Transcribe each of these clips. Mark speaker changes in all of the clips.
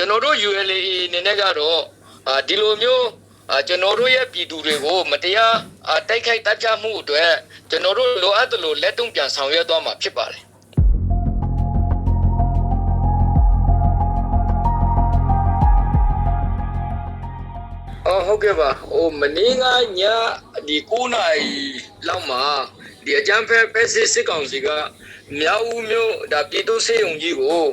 Speaker 1: ကျွန်တော်တို့ ULA အနေနဲ့ကတော့အာဒီလိုမျိုးအာကျွန်တော်တို့ရဲ့ပြည်သူတွေကိုမတရားအာတိုက်ခိုက်တပ်ဖြတ်မှုအတွက်ကျွန်တော်တို့လိုအပ်သလိုလက်တုံ့ပြန်ဆောင်ရွက်သွားမှာဖြစ်ပါတယ်အော်ဟုတ်ကဲ့ပါဟိုမနေ့ကညဒီ9နာရီလောက်မှာဒီအကြမ်းဖက်ဖက်စစ်စစ်ကောင်စီကမြောက်ဦးမြို့ဒါပြည်သူ့စေယုံကြီးကိုဒါ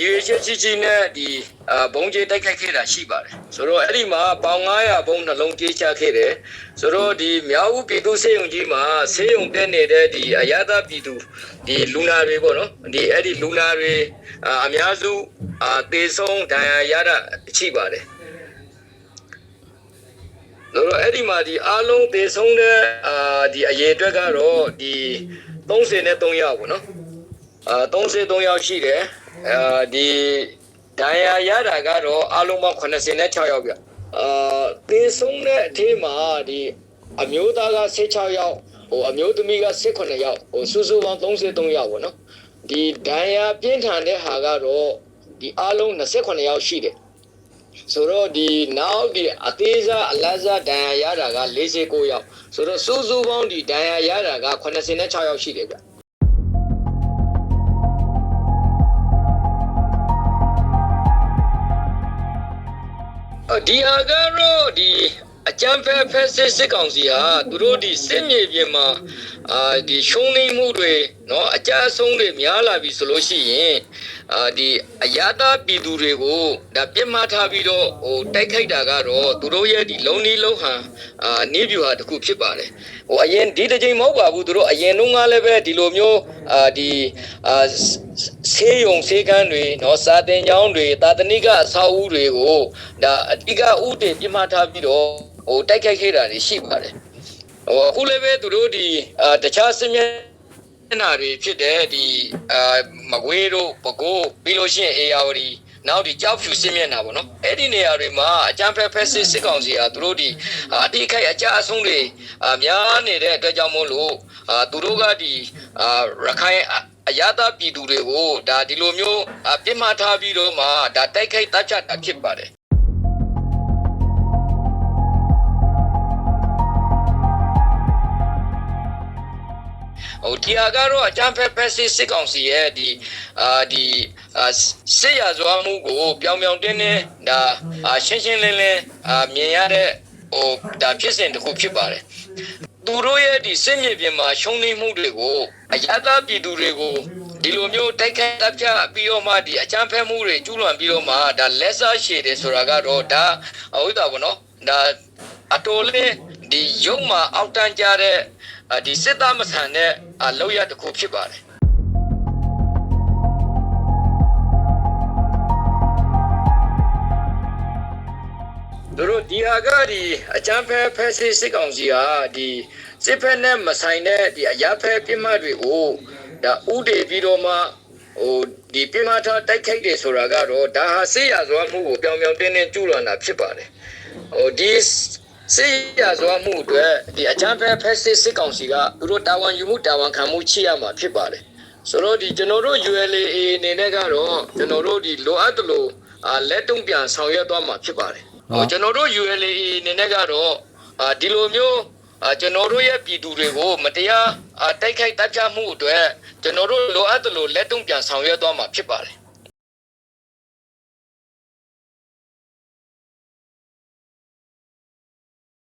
Speaker 1: ရေချစ်ချစ်ချင်းနဲ့ဒီအာဘုံကျဲတိုက်ခိုက်ခဲ့တာရှိပါတယ်ဆိုတော့အဲ့ဒီမှာပေါင်900ဘုံနှလုံးကြေးချခဲ့တယ်ဆိုတော့ဒီမြောက်ဦးပြည်သူ့စေယုံကြီးမှာစေယုံတက်နေတဲ့ဒီအရသာပြည်သူဒီလူနာတွေပေါ့နော်ဒီအဲ့ဒီလူနာတွေအာအများစုအာတေဆုံးဒဏ်ရာရတာရှိပါတယ်တော့အဲ့ဒီမှာဒီအားလုံးသေဆုံးတဲ့အာဒီအရေအတွက်ကတော့ဒီ33ယောက်ပေါ့နော်အာ33ယောက်ရှိတယ် အာဒီဒဏ်ရာရတာကတော့အားလုံးပေါင်း86ယောက်ပြအာသေဆုံးတဲ့အထက်မှာဒီအမျိုးသားက16ယောက်ဟိုအမျိုးသမီးက18ယောက်ဟိုစုစုပေါင်း33ယောက်ပေါ့နော်ဒီဒဏ်ရာပြင်းထန်တဲ့ဟာကတော့ဒီအားလုံး28ယောက်ရှိတယ်ဆိုတော့ဒီနောက်ဒီအသေးစားအလတ်စားဒဏ်ရာရတာက49ယောက်ဆိုတော့စုစုပေါင်းဒီဒဏ်ရာရတာက86ယောက်ရှိတယ်ဗျ ဒီဟာကတော့ဒီအကြံဖက်ဖက်စစ်စစ်ကောင်စီဟာသူတို့ဒီစစ်မြေပြင်မှာအာဒီရှုံးနေမှုတွေเนาะအကြအဆုံးတွေများလာပြီဆိုလို့ရှိရင်အာဒီအရသာပြည်သူတွေကိုဒါပြစ်မှားထားပြီးတော့ဟိုတိုက်ခိုက်တာကတော့သူတို့ရဲ့ဒီလုံနီးလုံဟန်အာနေပြူဟာတစ်ခုဖြစ်ပါတယ်ဟိုအရင်ဒီတစ်ချိန်မဟုတ်ပါဘူးသူတို့အရင်တုန်းကလည်းပဲဒီလိုမျိုးအာဒီအာ ဆေးရုံဆေးခန်းတွေနော်စာသင်ကျောင်းတွေသာသနိကအဆောက်အဦတွေကိုဒါအဓိကဥတည်ပြမှထားပြီးတော့ဟိုတိုက်ခိုက်ခဲ့တာတွေရှိပါတယ်ဟိုအခုလည်းပဲသူတို့ဒီတခြားစမြင်နာတွေဖြစ်တဲ့ဒီအာမကွေးတို့ပဲခူးပြီးလို့ရှိရင်အေယာဝတီနောက်ဒီကြောက်ဖြူစင်းမျက်နှာပေါ့နော်အဲ့ဒီနေရာတွေမှာအကြမ်းဖက်ဖက်စစ်စစ်ကောင်စီဟာသူတို့ဒီအတိခိုက်အကြအဆုံးတွေအများနေတဲ့အတွက်ကြောင့်မို့လို့သူတို့ကဒီရခိုင် အအရသာပြည်သူတွေကိုဒါဒီလိုမျိုးအာပြစ်မှားထားပြီးတော့မှဒါတိုက်ခိုက်တပ်ချတာဖြစ်ပါတယ်ဟိုဒီဟာကတော့အကြမ်းဖက်ဖက်စစ်စစ်ကောင်စီရဲ့ဒီအာဒီအာစစ်ရဇွားမှုကိုပြောင်ပြောင်တင်းတင်းဒါအာရှင်းရှင်းလင်းလင်းအာမြင်ရတဲ့ဟိုဒါဖြစ်စဉ်တစ်ခုဖြစ်ပါတယ်သူတို့ရဲ့ဒီစစ်မြေပြင်မှာရှုံးနေမှုတွေကို အရသာပြည်သူတွေကိုဒီလိုမျိုးတိုက်ခိုက်တပ်ဖြတ်ပြီးတော့မှဒီအကြမ်းဖက်မှုတွေကျူးလွန်ပြီးတော့မှဒါလက်စားရှည်တယ်ဆိုတာကတော့ဒါဟုတ်တာပေါ့နော်ဒါအတော်လေးဒီရုံမှာအောက်တန်းကြတဲ့အာဒီစစ်သားမဆန်တဲ့အလောက်ရတစ်ခုဖြစ်ပါတယ် ကဒီအချမ်းဖဲဖဲစစ်စစ်ကောင်စီဟာဒီစစ်ဖက်နဲ့မဆိုင်တဲ့ဒီအရာဖဲပြစ်မှတ်တွေကိုဒါဥတည်ပြီးတော့မှဟိုဒီပြစ်မှတ်ထားတိုက်ခိုက်တယ်ဆိုတာကတော့ဒါဟာစစ်ရစွာမှုကိုပြောင်ပြောင်တင်းတင်းကျူးလွန်တာဖြစ်ပါတယ်ဟိုဒီစစ်ရစွာမှုအတွက်ဒီအချမ်းဖဲဖဲစစ်စစ်ကောင်စီကသူတို့တာဝန်ယူမှုတာဝန်ခံမှုချိရမှာဖြစ်ပါတယ်ဆိုတော့ဒီကျွန်တော်တို့ ULA အနေနဲ့ကတော့ကျွန်တော်တို့ဒီလိုအပ်သလိုအာလက်တုံ့ပြန်ဆောင်ရွက်သွားမှာဖြစ်ပါတယ် ဟိုကျွန်တော်တို့ ULA အနေနဲ့ကတော့အာဒီလိုမျိုးအာကျွန်တော်တို့ရဲ့ပြည်သူတွေကိုမတရားအာတိုက်ခိုက်တပ်ဖြတ်မှုအတွက်ကျွန်တော်တို့လိုအပ်သလိုလက်တုံ့ပြန်ဆောင်ရွက်သွားမှာဖြစ်ပါတယ်